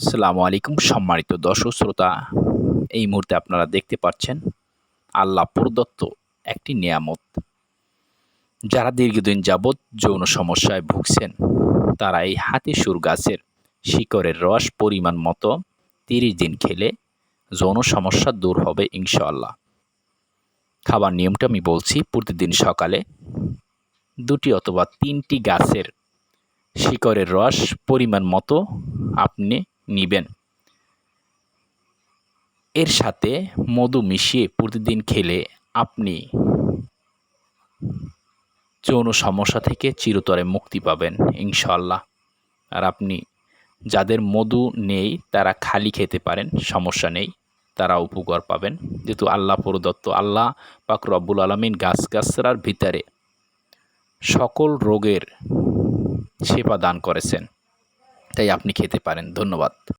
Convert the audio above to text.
সালামু আলাইকুম সম্মানিত দর্শক শ্রোতা। এই মুহূর্তে আপনারা দেখতে পাচ্ছেন আল্লাহ প্রদত্ত একটি নিয়ামত। যারা দীর্ঘদিন যাবৎ যৌন সমস্যায় ভুগছেন, তারা এই হাতি সুর গাছের শিকড়ের রস পরিমাণ মতো তিরিশ দিন খেলে যৌন সমস্যা দূর হবে ইনশাআল্লাহ। খাবার নিয়মটা আমি বলছি, প্রতিদিন সকালে দুটি অথবা তিনটি গাছের শিকড়ের রস পরিমাণ মতো আপনি নিবেন। এর সাথে মধু মিশিয়ে প্রতিদিন খেলে আপনি যৌন সমস্যা থেকে চিরতরে মুক্তি পাবেন ইনশাল্লাহ আর আপনি যাদের মধু নেই, তারা খালি খেতে পারেন, সমস্যা নেই, তারা উপকার পাবেন। যেহেতু আল্লাহ প্রদত্ত, আল্লাহ পাক রব্বুল আলমিন গাছ গাছরার ভিতরে সকল রোগের সেবা দান করেছেন। তাই আপনি খেতে পারেন। ধন্যবাদ।